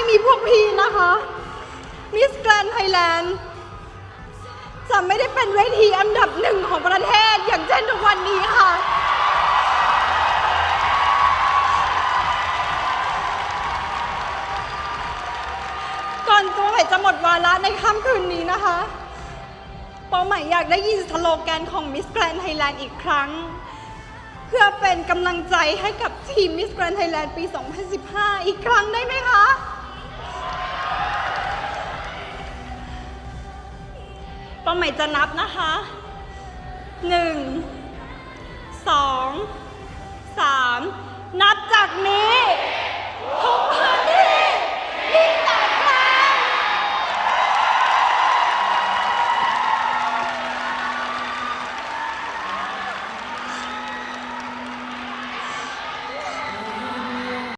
ไม่มีพวกพี่นะคะมิสแกรนไทยแลนด์จะไม่ได้เป็นเวทีอันดับหนึ่งของประเทศอย่างเช่นทุกวันนี้ค่ะ ก่อนตัวใหม่จะหมดวาระในค่ำคืนนี้นะคะป้าหมายอยากได้ยินสโลแกนของ Miss Grand Thailand อีกครั้ง เพื่อเป็นกำลังใจให้กับทีม Miss Grand Thailand ปี 2015 อีกครั้งได้ไหมคะ ป้าใหม่จะนับนะคะหนึ่งสองสามนับจากนี้